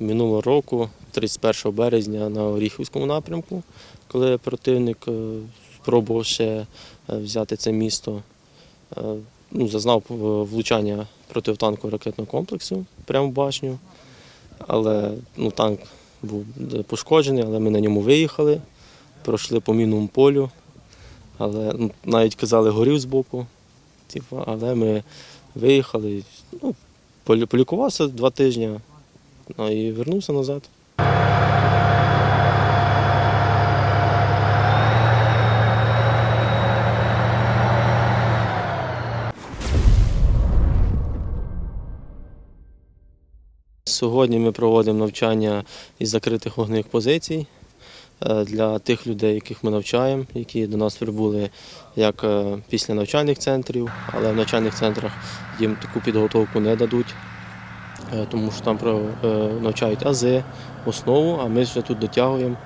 Минулого року, 31 березня, на Оріхівському напрямку, коли противник е, спробував ще е, взяти це місто, е, ну, зазнав влучання протитанкового ракетного комплексу прямо в башню. Але ну, танк був пошкоджений, але ми на ньому виїхали, пройшли по мінному полю. Але ну, навіть казали, горів збоку. Типу, але ми виїхали, ну, полікувався два тижні ну, і вернувся назад. Сьогодні ми проводимо навчання із закритих вогневих позицій е, для тих людей, яких ми навчаємо, які до нас прибули як е, після навчальних центрів, але в навчальних центрах їм таку підготовку не дадуть, тому що там е, навчають ази, основу, а ми вже тут дотягуємо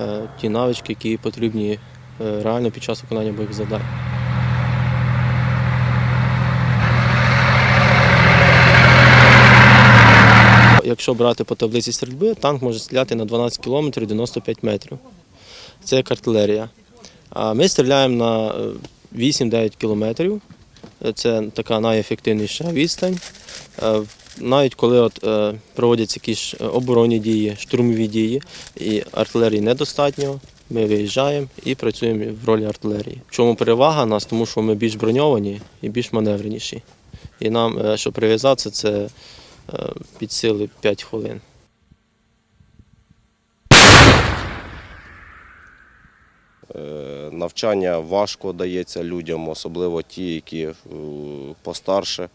е, ті навички, які потрібні е, реально під час виконання бойових завдань. Якщо брати по таблиці стрільби, танк може стріляти на 12 км 95 метрів. Це як артилерія. А ми стріляємо на е, 8-9 кілометрів. Е, Це така найефективніша відстань. Навіть коли от, е, проводяться якісь е, оборонні дії, штурмові дії, і артилерії недостатньо, ми виїжджаємо і працюємо в ролі артилерії. В чому перевага нас? Тому що ми більш броньовані і більш маневреніші. І нам, е, щоб прив'язатися, це під сили 5 хвилин. Навчання важко дається людям, особливо ті, які постарше.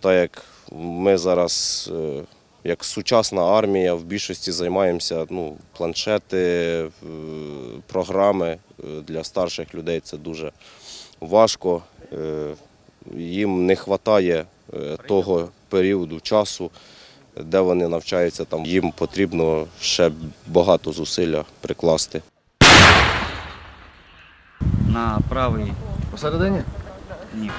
Так як ми зараз, е, як сучасна армія, в більшості займаємося ну, планшети, е, програми е, для старших людей це дуже важко. Їм не вистачає того періоду часу, де вони навчаються. Там їм потрібно ще багато зусилля прикласти. на правий Посередині? ні.